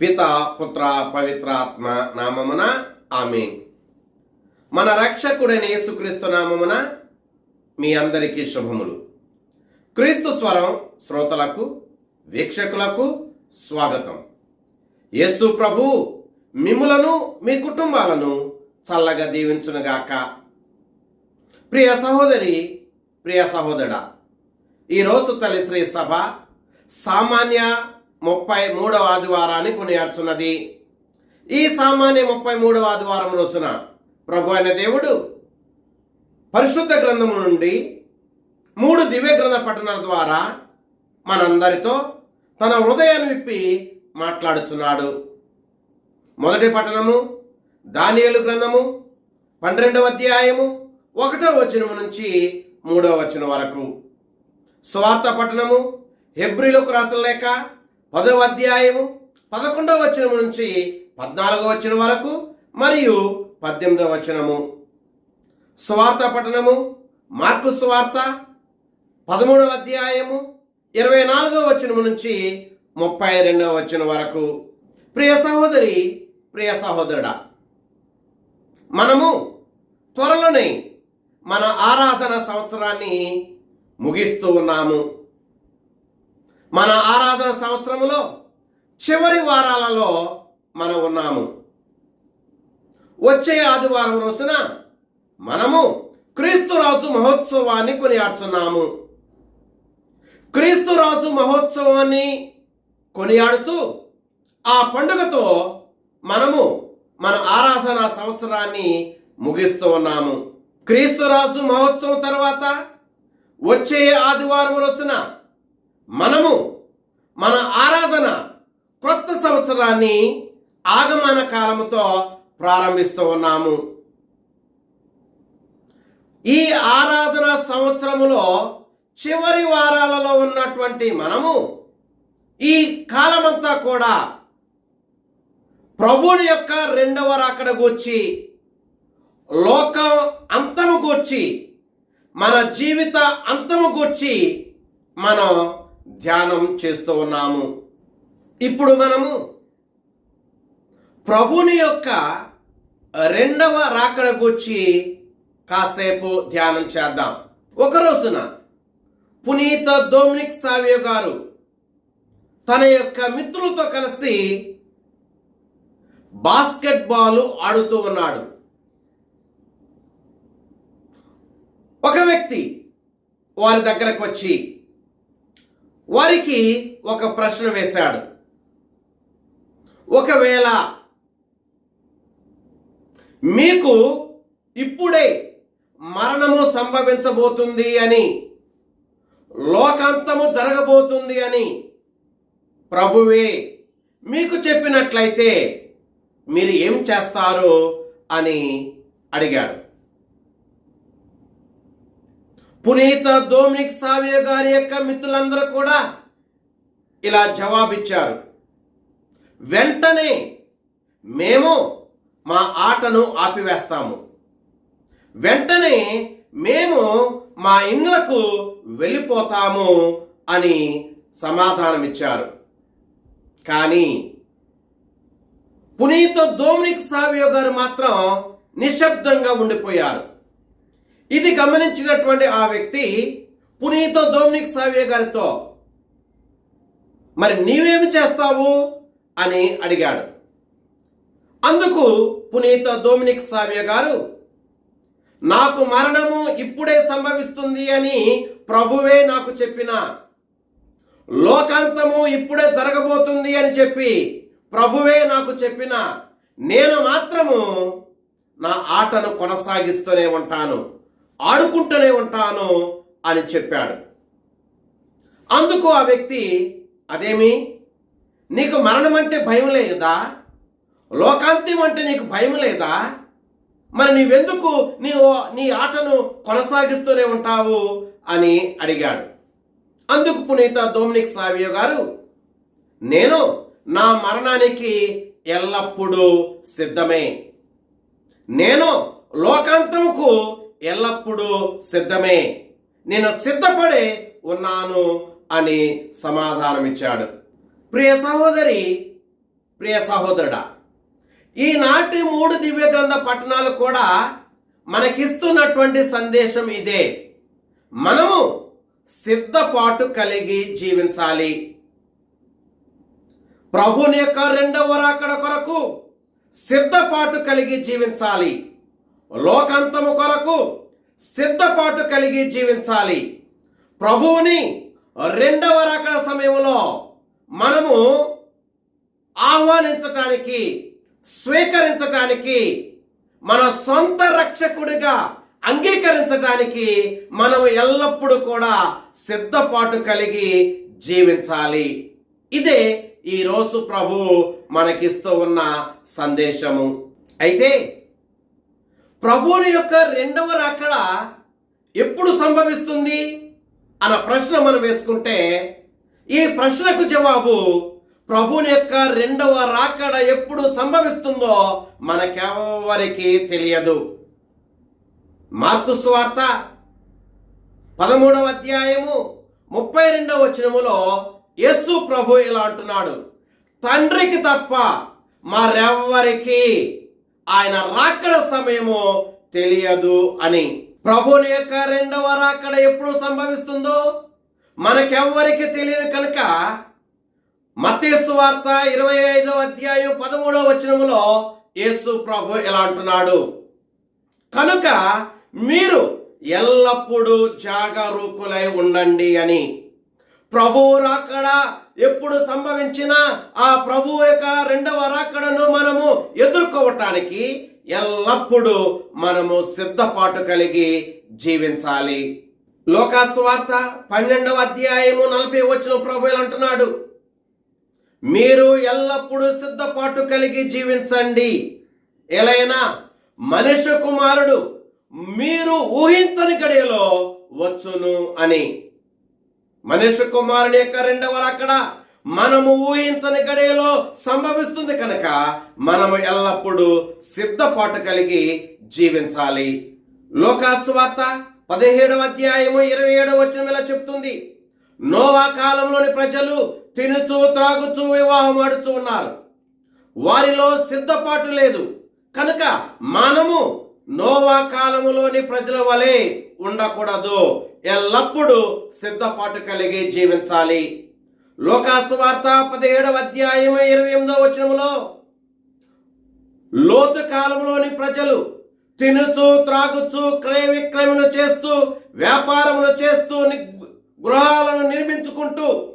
పిత పుత్ర పవిత్రాత్మ నామమున ఆమె మన రక్షకుడైన యేసుక్రీస్తు నామమున మీ అందరికీ శుభములు. క్రీస్తు స్వరం శ్రోతలకు వీక్షకులకు స్వాగతం. యేసు ప్రభు మిమ్ములను మీ కుటుంబాలను చల్లగా దీవించునుగాక. ప్రియ సహోదరి ప్రియ సహోదరా ఈరోజు తల్లి శ్రీ సభ సామాన్య ముప్పై మూడవ ఆదివారాన్ని కొనియాడుచున్నది. ఈ సామాన్య ముప్పై మూడవ ఆదివారం రోజున ప్రభు అయిన దేవుడు పరిశుద్ధ గ్రంథము నుండి మూడు దివ్య గ్రంథ పట్టణాల ద్వారా మనందరితో తన హృదయాన్ని విప్పి మాట్లాడుచున్నాడు. మొదటి పట్టణము దానియలు గ్రంథము పన్నెండవ అధ్యాయము ఒకటో వచనం నుంచి మూడవ వచనం వరకు. స్వార్థ పట్టణము హెబ్రిలకు రాసిన లేక పదవ అధ్యాయము పదకొండవ వచనము నుంచి పద్నాలుగవ వచనం వరకు మరియు పద్దెనిమిదవ వచనము. స్వార్థ పట్టణము మార్కు స్వార్థ పదమూడవ అధ్యాయము ఇరవై నాలుగవ వచనము నుంచి ముప్పై రెండవ వచనం వరకు. ప్రియ సహోదరి ప్రియ సహోదరుడా మనము త్వరలోనే మన ఆరాధన సంవత్సరాన్ని ముగిస్తూ ఉన్నాము. మన ఆరాధన సంవత్సరములో చివరి వారాలలో మనం ఉన్నాము. వచ్చే ఆదివారం రోజున మనము క్రీస్తు రాజు మహోత్సవాన్ని కొనియాడుతున్నాము. క్రీస్తు రాజు మహోత్సవాన్ని కొనియాడుతూ ఆ పండుగతో మనము మన ఆరాధన సంవత్సరాన్ని ముగిస్తూ ఉన్నాము. క్రీస్తు రాజు మహోత్సవం తర్వాత వచ్చే ఆదివారం రోజున మనము మన ఆరాధన క్రొత్త సంవత్సరాన్ని ఆగమన కాలముతో ప్రారంభిస్తూ ఉన్నాము. ఈ ఆరాధన సంవత్సరములో చివరి వారాలలో ఉన్నటువంటి మనము ఈ కాలమంతా కూడా ప్రభుని యొక్క రెండవ రాకడ గూర్చి లోకం అంతము గూర్చి మన జీవిత అంతము గూర్చి మనం ధ్యానం చేస్తూ ఉన్నాము. ఇప్పుడు మనము ప్రభుని యొక్క రెండవ రాకడ కాసేపు ధ్యానం చేద్దాం. ఒక రోజున పునీత డొమినిక్ సావియో గారు తన యొక్క మిత్రులతో కలిసి బాస్కెట్బాల్ ఆడుతూ ఉన్నాడు. ఒక వ్యక్తి వారి దగ్గరకు వచ్చి వారికి ఒక ప్రశ్న వేశాడు. ఒకవేళ మీకు ఇప్పుడే మరణము సంభవించబోతుంది అని లోకాంతము జరగబోతుంది అని ప్రభువే మీకు చెప్పినట్లయితే మీరు ఏం చేస్తారు అని అడిగాడు. పునీత డోమినిక్ సావియ గారి యొక్క మిత్రులందరూ కూడా ఇలా జవాబిచ్చారు. వెంటనే మేము మా ఆటను ఆపివేస్తాము. వెంటనే మేము మా ఇండ్లకు వెళ్ళిపోతాము అని సమాధానమిచ్చారు. కానీ పునీత డోమినిక్ సావియో గారు మాత్రం నిశ్శబ్దంగా ఉండిపోయారు. ఇది గమనించినటువంటి ఆ వ్యక్తి పునీత డోమినిక్ సావియో గారితో మరి నీవేమి చేస్తావు? అని అడిగాడు. అందుకు పునీత డోమినిక్ సావియో గారు నాకు మరణము ఇప్పుడే సంభవిస్తుంది అని ప్రభువే నాకు చెప్పిన లోకాంతము ఇప్పుడే జరగబోతుంది అని చెప్పి ప్రభువే నాకు చెప్పిన నేను మాత్రము నా ఆటను కొనసాగిస్తూనే ఉంటాను. ఆడుకుంటూనే ఉంటాను అని చెప్పాడు. అందుకు ఆ వ్యక్తి అదేమి? నీకు మరణం అంటే భయం లేదా? లోకాంతం అంటే నీకు భయం లేదా? మరి నీవెందుకు నీ నీ ఆటను కొనసాగిస్తూనే ఉంటావు అని అడిగాడు. అందుకు పునీత డొమినిక్ సావియో గారు నేను నా మరణానికి ఎల్లప్పుడూ సిద్ధమే. నేను లోకాంతముకు ఎల్లప్పుడూ సిద్ధమే. నేను సిద్ధపడి ఉన్నాను అని సమాధానమిచ్చాడు. ప్రియ సహోదరి ప్రియ సహోదరుడా ఈనాటి మూడు దివ్య గ్రంథ పట్టణాలు కూడా మనకిస్తున్నటువంటి సందేశం ఇదే. మనము సిద్ధపాటు కలిగి జీవించాలి. ప్రభుని యొక్క రెండవ రాకడ కొరకు సిద్ధపాటు కలిగి జీవించాలి. లోకాంతము కొరకు సిద్ధపాటు కలిగి జీవించాలి. ప్రభువుని రెండవ రకడ సమయంలో మనము ఆహ్వానించటానికి స్వీకరించటానికి మన సొంత రక్షకుడిగా అంగీకరించటానికి మనం ఎల్లప్పుడూ కూడా సిద్ధపాటు కలిగి జీవించాలి. ఇదే ఈరోజు ప్రభువు మనకిస్తూ ఉన్న సందేశము. అయితే ప్రభువుని యొక్క రెండవ రాకడ ఎప్పుడు సంభవిస్తుంది అన్న ప్రశ్న మనం వేసుకుంటే ఈ ప్రశ్నకు జవాబు ప్రభుని యొక్క రెండవ రాకడ ఎప్పుడు సంభవిస్తుందో మనకెవరికి తెలియదు. మార్కు స్వార్త పదమూడవ అధ్యాయము ముప్పై రెండవ వచనములో యస్సు ప్రభు ఇలా అంటున్నాడు తండ్రికి తప్ప మరెవ్వరికి ఆయన రాకడ సమయము తెలియదు అని. ప్రభుని యొక్క రెండవ రాకడ ఎప్పుడు సంభవిస్తుందో మనకెవ్వరికి తెలియదు కనుక మతేసు వార్త ఇరవై ఐదవ అధ్యాయం పదమూడవ వచనములో యేసు ప్రభు ఇలా అంటున్నాడు. కనుక మీరు ఎల్లప్పుడూ జాగరూకులై ఉండండి అని. ప్రభువు రాకడా ఎప్పుడు సంభవించినా ఆ ప్రభు యొక్క రెండవ రాకడను మనము ఎదుర్కోవటానికి ఎల్లప్పుడూ మనము సిద్ధపాటు కలిగి జీవించాలి. లోకాస్వార్త పన్నెండవ అధ్యాయము నలభై వచ్చిన ప్రభు అంటున్నాడు. మీరు ఎల్లప్పుడూ సిద్ధపాటు కలిగి జీవించండి. ఎలైనా మనుష్య కుమారుడు మీరు ఊహించని గడియలో వచ్చును అని. మనుష్య కుమారుని యొక్క రెండవ రాకడ మనము ఊహించని గడియలో సంభవిస్తుంది కనుక మనము ఎల్లప్పుడూ సిద్ధపాటు కలిగి జీవించాలి. లోకాస్వార్త పదిహేడవ అధ్యాయము ఇరవై ఏడవ వచ్చిన ఇలా చెప్తుంది. నోవా కాలంలోని ప్రజలు తినుచు త్రాగుచు వివాహం ఆడుచు ఉన్నారు. వారిలో సిద్ధపాటు లేదు. కనుక మనము నోవా కాలములోని ప్రజల వలె ఉండకూడదు. ఎల్లప్పుడూ సిద్ధపాటు కలిగి జీవించాలి. లోకాసు వార్త పదిహేడవ అధ్యాయం ఇరవై ఎనిమిదో వచనములో లోతు కాలంలోని ప్రజలు తినుచు త్రాగుచు క్రయ విక్రయములు చేస్తూ వ్యాపారములు చేస్తూ ని- గృహాలను నిర్మించుకుంటూ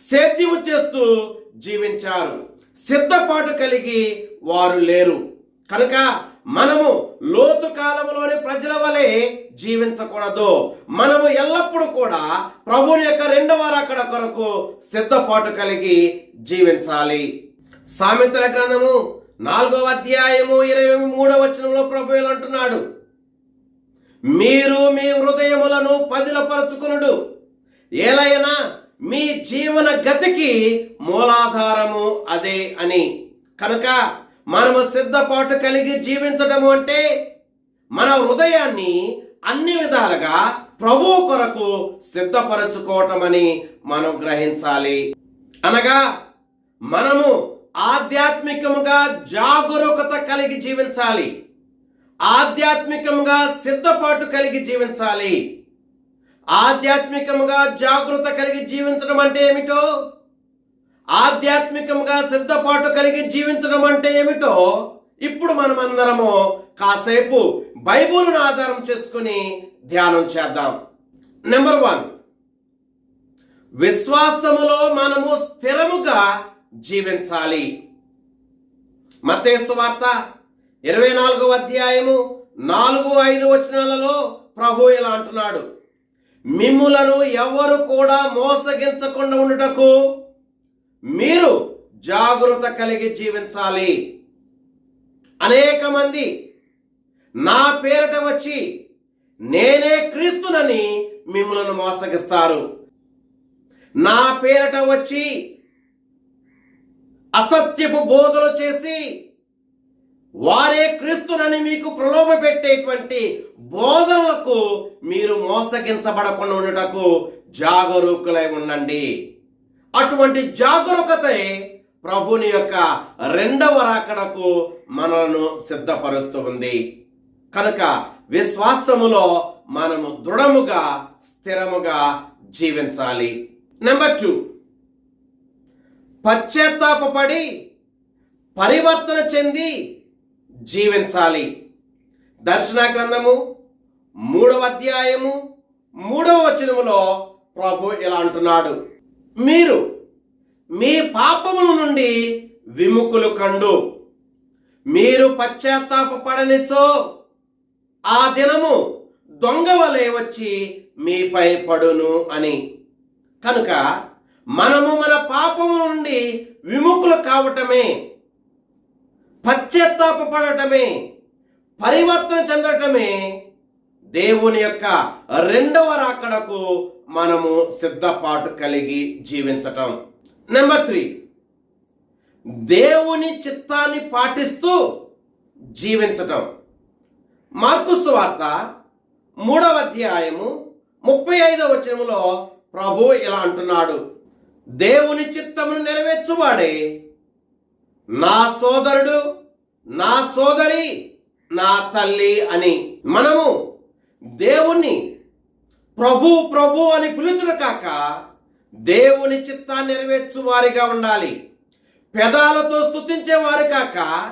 సేద్యము చేస్తూ జీవించారు. సిద్ధపాటు కలిగి వారు లేరు. కనుక మనము లోతు కాలంలోని ప్రజల వలె జీవించకూడదు. మనము ఎల్లప్పుడూ కూడా ప్రభుని యొక్క రెండవ రకడ కొరకు సిద్ధపాటు కలిగి జీవించాలి. సామెతల గ్రంథము నాలుగవ అధ్యాయము ఇరవై మూడవ వచనంలో ప్రభు అంటున్నాడు. మీరు మీ హృదయములను పదిలపరచుకునుడు. ఏలైనా మీ జీవన గతికి మూలాధారము అదే అని. కనుక మనము సిద్ధపాటు కలిగి జీవించటము అంటే మన హృదయాన్ని అన్ని విధాలుగా ప్రభు కొరకు సిద్ధపరచుకోవటమని మనం గ్రహించాలి. అనగా మనము ఆధ్యాత్మికముగా జాగరూకత కలిగి జీవించాలి. ఆధ్యాత్మికముగా సిద్ధపాటు కలిగి జీవించాలి. ఆధ్యాత్మికముగా జాగృత కలిగి జీవించడం అంటే ఏమిటో? ఆధ్యాత్మికంగా సిద్ధపాటు కలిగి జీవించడం అంటే ఏమిటో ఇప్పుడు మనం అందరము కాసేపు బైబుల్ను ఆధారం చేసుకుని ధ్యానం చేద్దాం. నెంబర్ వన్ విశ్వాసములో మనము స్థిరముగా జీవించాలి. మత్తేసు వార్త ఇరవై నాలుగవ అధ్యాయము నాలుగు ఐదు వచనాలలో ప్రభు ఇలా అంటున్నాడు. మిమ్ములను ఎవరు కూడా మోసగించకుండా ఉండటకు మీరు జాగ్రత్త కలిగి జీవించాలి. అనేక మంది నా పేరిట వచ్చి నేనే క్రీస్తునని మిమ్మల్ని మోసగిస్తారు. నా పేరిట వచ్చి అసత్యపు బోధలు చేసి వారే క్రీస్తునని మీకు ప్రలోభ పెట్టేటువంటి బోధనలకు మీరు మోసగించబడకుండా ఉండటకు జాగరూకులై ఉండండి. అటువంటి జాగరూకతే ప్రభుని యొక్క రెండవ రాకడకు మనలను సిద్ధపరుస్తూ ఉంది కనుక విశ్వాసములో మనము దృఢముగా స్థిరముగా జీవించాలి. నెంబర్ టూ పశ్చాత్తాపడి పరివర్తన చెంది జీవించాలి. దర్శన గ్రంథము మూడవ అధ్యాయము మూడవ వచనములో ప్రభు ఇలా అంటున్నాడు. మీరు మీ పాపముల నుండి విముకులు కండు. మీరు పశ్చాత్తాపడనిచో ఆ దినము దొంగ వలె వచ్చి మీపై పడును అని. కనుక మనము మన పాపము నుండి విముఖులు కావటమే పశ్చాత్తాపడటమే పరివర్తన చెందటమే దేవుని యొక్క రెండవ రాకడకు మనము సిద్ధపాటు కలిగి జీవించటం. నెంబర్ త్రీ దేవుని చిత్తాన్ని పాటిస్తూ జీవించటం. మార్కుస్ వార్త మూడవ అధ్యాయము ముప్పై ఐదవ వచనంలో ప్రభు ఇలా అంటున్నాడు. దేవుని చిత్తమును నెరవేర్చువాడే నా సోదరుడు నా సోదరి నా తల్లి అని మనము దేవుణ్ణి ప్రభు ప్రభు అని పిలుచుడు కాక దేవుని చిత్తాన్ని నెరవేర్చు వారిగా ఉండాలి. పెదాలతో స్తుతించేవారు కాక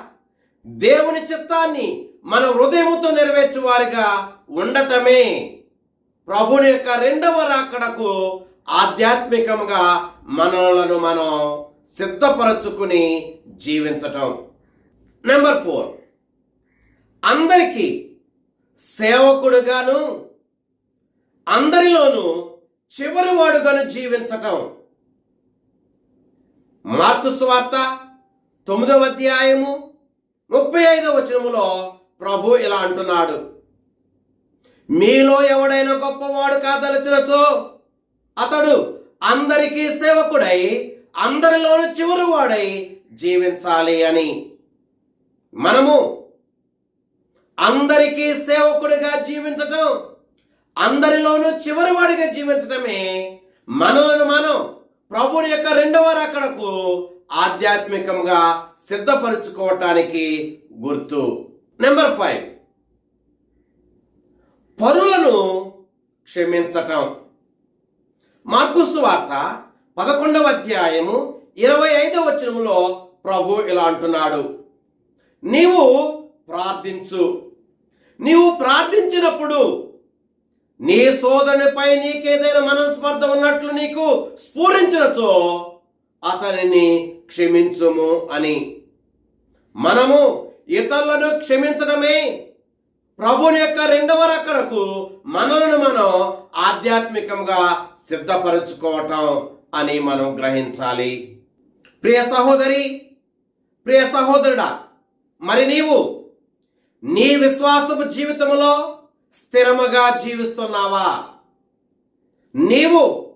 దేవుని చిత్తాన్ని మన హృదయముతో నెరవేర్చువారిగా ఉండటమే ప్రభుని యొక్క రెండవ రాకడకు ఆధ్యాత్మికంగా మనలను మనం సిద్ధపరచుకుని జీవించటం. Number four. అందరికీ సేవకుడుగాను అందరిలోనూ చివరివాడుగాను జీవించటం. మార్కు స్వార్త తొమ్మిదవ అధ్యాయము ముప్పై ఐదవ వచనములో ప్రభు ఇలా అంటున్నాడు. మీలో ఎవడైనా గొప్పవాడు కాదలచినచో అతడు అందరికీ సేవకుడై అందరిలోనూ చివరి వాడై జీవించాలి అని. మనము అందరికీ సేవకుడిగా జీవించటం అందరిలోనూ చివరి వాడిగా జీవించటమే మనలను మనం ప్రభుని యొక్క రెండవ రకడకు ఆధ్యాత్మికంగా సిద్ధపరుచుకోవటానికి గుర్తు. Number five. పరులను క్షమించటం. మార్కుసు వార్త పదకొండవ అధ్యాయము ఇరవై ఐదవ వచనంలో ప్రభు ఇలా అంటున్నాడు. నీవు ప్రార్థించు. నీవు ప్రార్థించినప్పుడు నీ సోదరునిపై నీకేదైనా మనస్పర్ధ ఉన్నట్లు నీకు స్ఫూరించినచో అతనిని క్షమించుము అని. మనము ఇతరులను క్షమించడమే ప్రభుని యొక్క రెండవ రకడకు మనలను మనం ఆధ్యాత్మికంగా సిద్ధపరచుకోవటం అని మనం గ్రహించాలి. ప్రియ సహోదరి ప్రియ సహోదరుడా మరి నీవు నీ విశ్వాసపు జీవితంలో స్థిరముగా జీవిస్తున్నావా? నీవు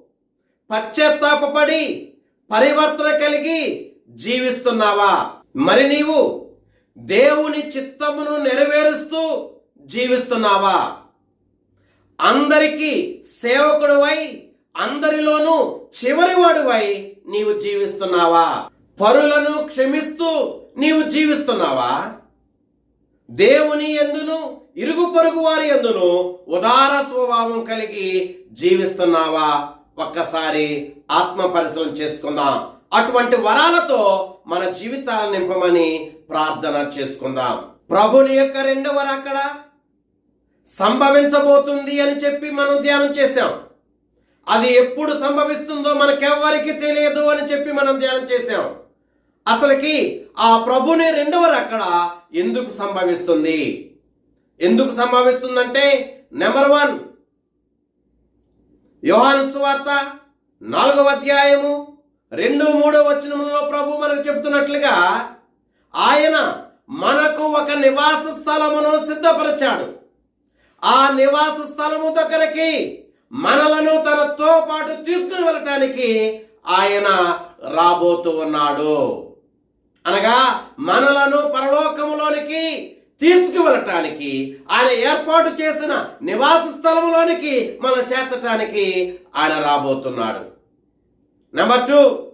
పశ్చాత్తాపడి పరివర్తన కలిగి జీవిస్తున్నావా? మరి నీవు దేవుని చిత్తమును నెరవేరుస్తూ జీవిస్తున్నావా? అందరికీ సేవకుడువై అందరిలోనూ చివరివాడువై నీవు జీవిస్తున్నావా? పరులను క్షమిస్తూ నీవు జీవిస్తున్నావా? దేవుని ఎందును ఇరుగు పొరుగు వారి ఎందును ఉదార స్వభావం కలిగి జీవిస్తున్నావా? ఒక్కసారి ఆత్మ పరిశీలన చేసుకుందాం. అటువంటి వరాలతో మన జీవితాలను నింపమని ప్రార్థన చేసుకుందాం. ప్రభుని యొక్క రెండవ అక్కడ సంభవించబోతుంది అని చెప్పి మనం ధ్యానం చేశాం. అది ఎప్పుడు సంభవిస్తుందో మనకెవ్వరికి తెలియదు అని చెప్పి మనం ధ్యానం చేశాం. అసలుకి ఆ ప్రభుని రెండవ రక్కడ ఎందుకు సంభవిస్తుంది? ఎందుకు సంభవిస్తుందంటే నెంబర్ వన్ యోహాను సువార్త నాలుగవ అధ్యాయము రెండు మూడో వచనములలో ప్రభు మనకు చెబుతున్నట్లుగా ఆయన మనకు ఒక నివాస స్థలమును సిద్ధపరిచాడు. ఆ నివాస స్థలము దగ్గరికి మనలను తనతో పాటు తీసుకుని వెళ్ళటానికి ఆయన రాబోతూ ఉన్నాడు. అనగా మనలను పరలోకములోనికి తీసుకువెళ్ళటానికి ఆయన ఏర్పాటు చేసిన నివాస స్థలములోనికి మనం చేర్చటానికి ఆయన రాబోతున్నాడు. నెంబర్ టూ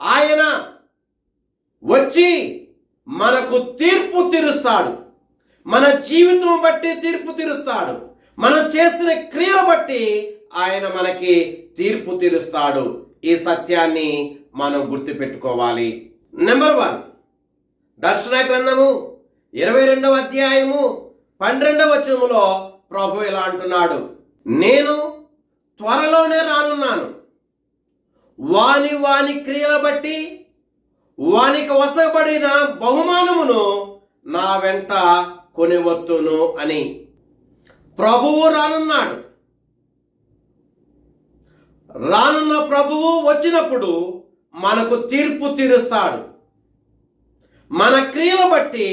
ఆయన వచ్చి మనకు తీర్పు తీరుస్తాడు. మన జీవితం బట్టి తీర్పు తీరుస్తాడు. మనం చేసిన క్రియలు బట్టి ఆయన మనకి తీర్పు తీరుస్తాడు. ఈ సత్యాన్ని మనం గుర్తుపెట్టుకోవాలి. నెంబర్ వన్ దర్శన గ్రంథము ఇరవై రెండవ అధ్యాయము పన్నెండవ వచనములో ప్రభు ఇలా అంటున్నాడు. నేను త్వరలోనే రానున్నాను. వాని వాని క్రియల బట్టి వానికి వసబడిన బహుమానమును నా వెంట కొనివత్తును అని ప్రభువు రానున్నాడు. రానున్న ప్రభువు వచ్చినప్పుడు మనకు తీర్పు తీరుస్తాడు. మన క్రియలు బట్టి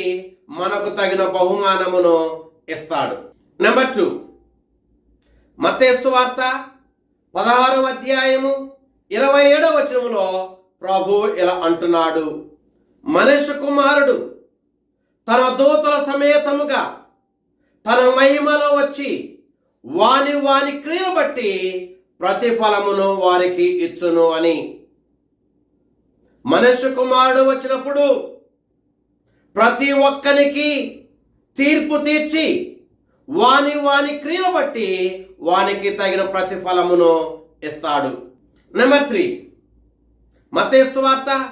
మనకు తగిన బహుమానమును ఇస్తాడు. నెంబర్ టూ మత్తేసు వార్త పదహారవ అధ్యాయము ఇరవై ఏడవ వచనంలో ప్రభు ఇలా అంటున్నాడు. మనిషి కుమారుడు తన దూతల సమేతముగా తన మహిమలో వచ్చి వాని వాని క్రియలు బట్టి ప్రతిఫలమును వారికి ఇచ్చును అని మనుష్య కుమారుడు వచ్చినప్పుడు ప్రతి ఒక్కనికి తీర్పు తీర్చి వాని వాని క్రియలు బట్టి వానికి తగిన ప్రతిఫలమును ఇస్తాడు. నెంబర్ త్రీ మతేసు వార్త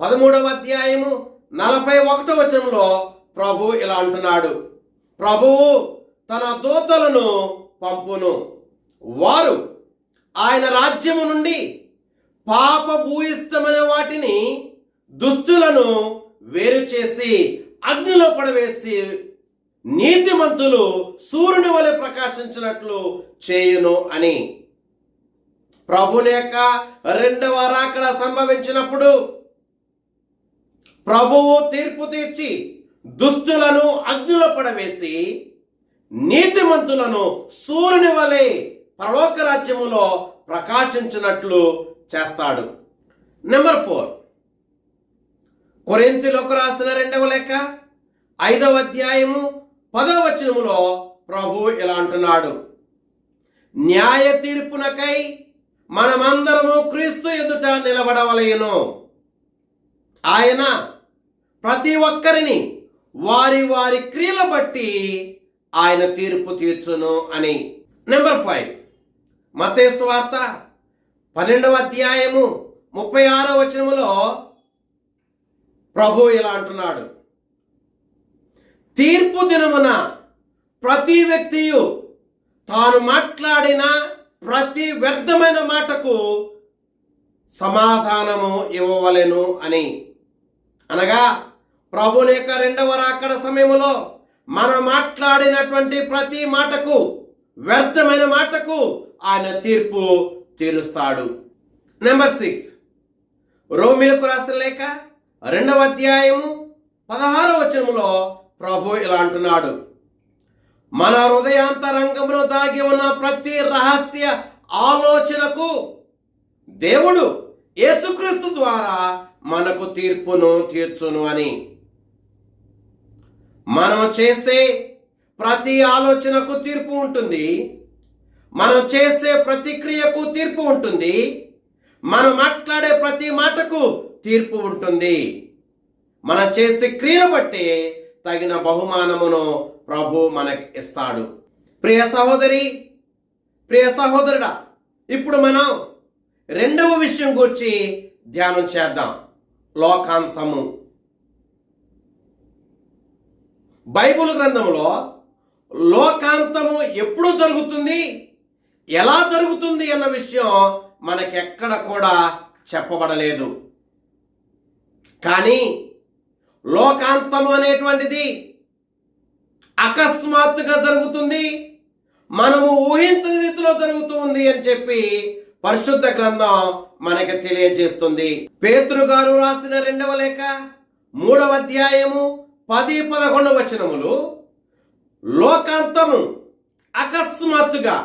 పదమూడవ అధ్యాయము నలభై ఒకటో వచనంలో ప్రభు ఇలా అంటున్నాడు. ప్రభువు తన దూతలను పంపును. వారు ఆయన రాజ్యము నుండి పాప భూయిష్టమైన వాటిని దుష్టులను వేరు చేసి అగ్నిలో పడవేసి నీతిమంతులు సూర్యుని వలె ప్రకాశించినట్లు చేయును అని. ప్రభుని యొక్క రెండవ రాకడ సంభవించినప్పుడు ప్రభువు తీర్పు తీర్చి దుష్టులను అగ్నిలో పడవేసి నీతిమంతులను సూర్యుని వలె పరలోక రాజ్యములో ప్రకాశించినట్లు చేస్తాడు. నెంబర్ ఫోర్ కొరింతిలోకి రాసిన రెండవ లెక్క ఐదవ అధ్యాయము పదవ వచనములో ప్రభు ఇలా అంటున్నాడు. న్యాయ తీర్పునకై మనమందరము క్రీస్తు ఎదుట నిలబడవలయను ఆయన ప్రతి ఒక్కరిని వారి వారి క్రియల బట్టి ఆయన తీర్పు తీర్చును అని. నెంబర్ ఫైవ్ మతేశ్వార్త వార్త పన్నెండవ అధ్యాయము ముప్పై ఆరో వచనములో ప్రభు ఇలా అంటున్నాడు. తీర్పు దినమున ప్రతి వ్యక్తియు తాను మాట్లాడిన ప్రతి వ్యర్థమైన మాటకు సమాధానము ఇవ్వవలెను అని. అనగా ప్రభుని యొక్క రెండవ రాకడ సమయములో మనం మాట్లాడినటువంటి ప్రతి మాటకు వ్యర్థమైన మాటకు ఆయన తీర్పు తీరుస్తాడు. నెంబర్ సిక్స్ రోమిలకు రాసిన లేక రెండవ అధ్యాయము పదహారవ వచనములో ప్రభు ఇలా అంటున్నాడు. మన హృదయాంతరంగంలో దాగి ఉన్న ప్రతి రహస్య ఆలోచనకు దేవుడు యేసుక్రీస్తు ద్వారా మనకు తీర్పును తీర్చును అని. మనం చేసే ప్రతి ఆలోచనకు తీర్పు ఉంటుంది. మనం చేసే ప్రతిక్రియకు తీర్పు ఉంటుంది. మనం మాట్లాడే ప్రతి మాటకు తీర్పు ఉంటుంది. మనం చేసే క్రియను బట్టి తగిన బహుమానమును ప్రభు మనకి ఇస్తాడు. ప్రియ సహోదరి ప్రియ సహోదరుడా ఇప్పుడు మనం రెండవ విషయం గురించి ధ్యానం చేద్దాం. లోకాంతము. బైబిల్ గ్రంథంలో లోకాంతము ఎప్పుడు జరుగుతుంది? ఎలా జరుగుతుంది అన్న విషయం మనకెక్కడ కూడా చెప్పబడలేదు. కానీ లోకాంతము అనేటువంటిది అకస్మాత్తుగా జరుగుతుంది. మనము ఊహించని రీతిలో జరుగుతుంది అని చెప్పి పరిశుద్ధ గ్రంథం మనకి తెలియజేస్తుంది. పేతురు గారు రాసిన రెండవ లేఖ మూడవ అధ్యాయము పది పదకొండు వచనములు లోకాంతము అకస్మాత్తుగా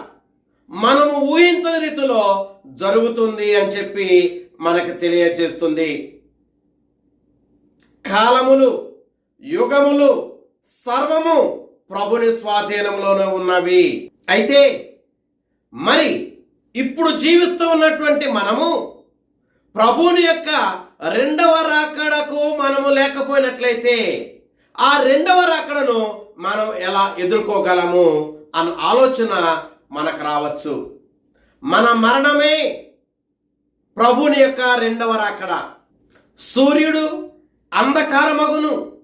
మనము ఊహించని రీతిలో జరుగుతుంది అని చెప్పి మనకు తెలియజేస్తుంది కాలములు యుగములు సర్వము ప్రభుని స్వాధీనంలోనే ఉన్నవి. అయితే మరి ఇప్పుడు జీవిస్తూ ఉన్నటువంటి మనము ప్రభుని యొక్క రెండవ రాకడకు మనము లేకపోయినట్లయితే ఆ రెండవ రాకడను మనం ఎలా ఎదుర్కోగలము అన్న ఆలోచన మనకు రావచ్చు. మన మరణమే ప్రభుని యొక్క రెండవ రాకడ. సూర్యుడు అంధకారమగును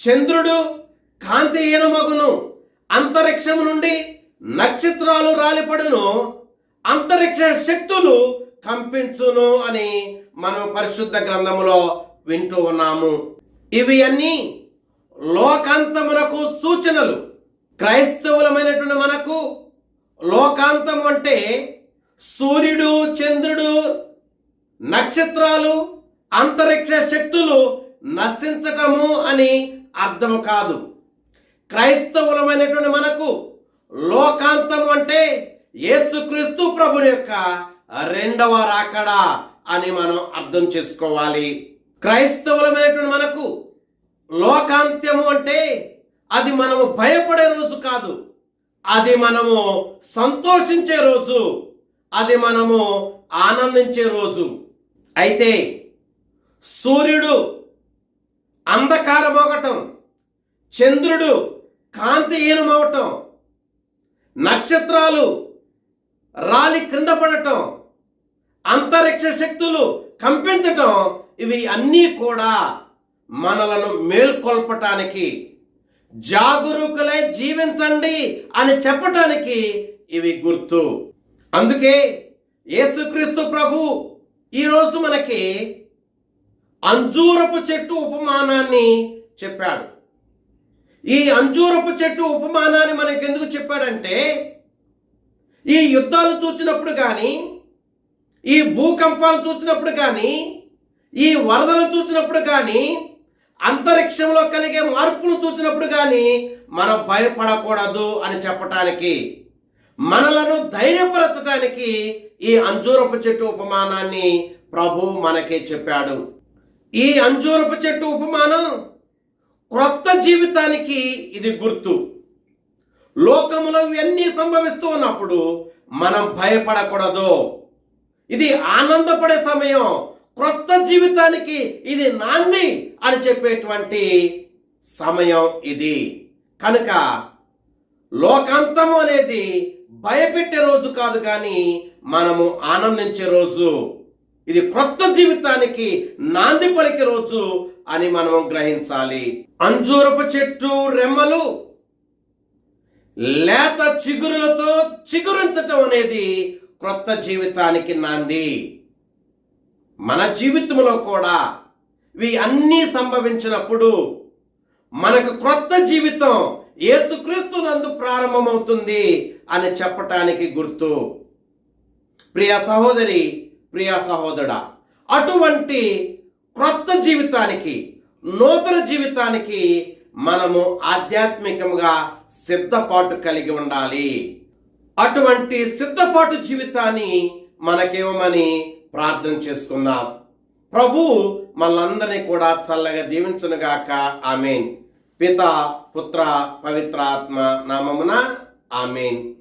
చంద్రుడు కాంతిహీనమగును అంతరిక్షము నుండి నక్షత్రాలు రాలిపడును అంతరిక్ష శక్తులు కంపించును అని మనం పరిశుద్ధ గ్రంథములో వింటూ ఉన్నాము. ఇవి అన్నీ లోకాంతమునకు సూచనలు. క్రైస్తవులమైనటువంటి మనకు లోకాంతం అంటే సూర్యుడు చంద్రుడు నక్షత్రాలు అంతరిక్ష శక్తులు నశించటము అని అర్థం కాదు. క్రైస్తవులమైనటువంటి మనకు లోకాంతం అంటే యేసుక్రీస్తు ప్రభుని యొక్క రెండవ రాకడ అని మనం అర్థం చేసుకోవాలి. క్రైస్తవులమైనటువంటి మనకు లోకాంత్యము అంటే అది మనము భయపడే రోజు కాదు. అది మనము సంతోషించే రోజు. అది మనము ఆనందించే రోజు. అయితే సూర్యుడు అంధకారమవటం చంద్రుడు కాంతిహీనమవటం నక్షత్రాలు రాలి క్రింద పడటం అంతరిక్ష శక్తులు కంపించటం ఇవి అన్నీ కూడా మనలను మేల్కొల్పటానికి జాగరూకులై జీవించండి అని చెప్పటానికి ఇవి గుర్తు. అందుకే యేసుక్రీస్తు ప్రభు ఈరోజు మనకి అంజూరపు చెట్టు ఉపమానాన్ని చెప్పాడు. ఈ అంజూరపు చెట్టు ఉపమానాన్ని మనకి ఎందుకు చెప్పాడంటే ఈ యుద్ధాలు చూచినప్పుడు కానీ ఈ భూకంపాలు చూసినప్పుడు కానీ ఈ వరదలు చూసినప్పుడు కానీ అంతరిక్షంలో కలిగే మార్పులు చూసినప్పుడు కానీ మనం భయపడకూడదు అని చెప్పటానికి మనలను ధైర్యపరచడానికి ఈ అంజూరపు చెట్టు ఉపమానాన్ని ప్రభు మనకే చెప్పాడు. ఈ అంజూరపు చెట్టు ఉపమానం క్రొత్త జీవితానికి ఇది గుర్తు. లోకములో ఇవన్నీ సంభవిస్తూ ఉన్నప్పుడు మనం భయపడకూడదు. ఇది ఆనందపడే సమయం. క్రొత్త జీవితానికి ఇది నాంది అని చెప్పేటువంటి సమయం ఇది. కనుక లోకాంతము అనేది భయపెట్టే రోజు కాదు కానీ మనము ఆనందించే రోజు. ఇది క్రొత్త జీవితానికి నాంది పలికే రోజు అని మనము గ్రహించాలి. అంజూరపు చెట్టు రెమ్మలు లేత చిగురులతో చిగురించటం అనేది క్రొత్త జీవితానికి నాంది. మన జీవితంలో కూడా ఇవి అన్నీ సంభవించినప్పుడు మనకు క్రొత్త జీవితం ఏసుక్రీస్తు నందు ప్రారంభమవుతుంది అని చెప్పటానికి గుర్తు. ప్రియ సహోదరి ప్రియ సహోదరుడా అటువంటి క్రొత్త జీవితానికి నూతన జీవితానికి మనము ఆధ్యాత్మికంగా సిద్ధపాటు కలిగి ఉండాలి. అటువంటి సిద్ధపాటు జీవితాన్ని మనకేమని ప్రార్థన చేసుకుందాం. ప్రభు మనందరినీ కూడా చల్లగా దీవించునుగాక. ఆమెన్. పిత పుత్ర పవిత్రాత్మ నామమున ఆమెన్.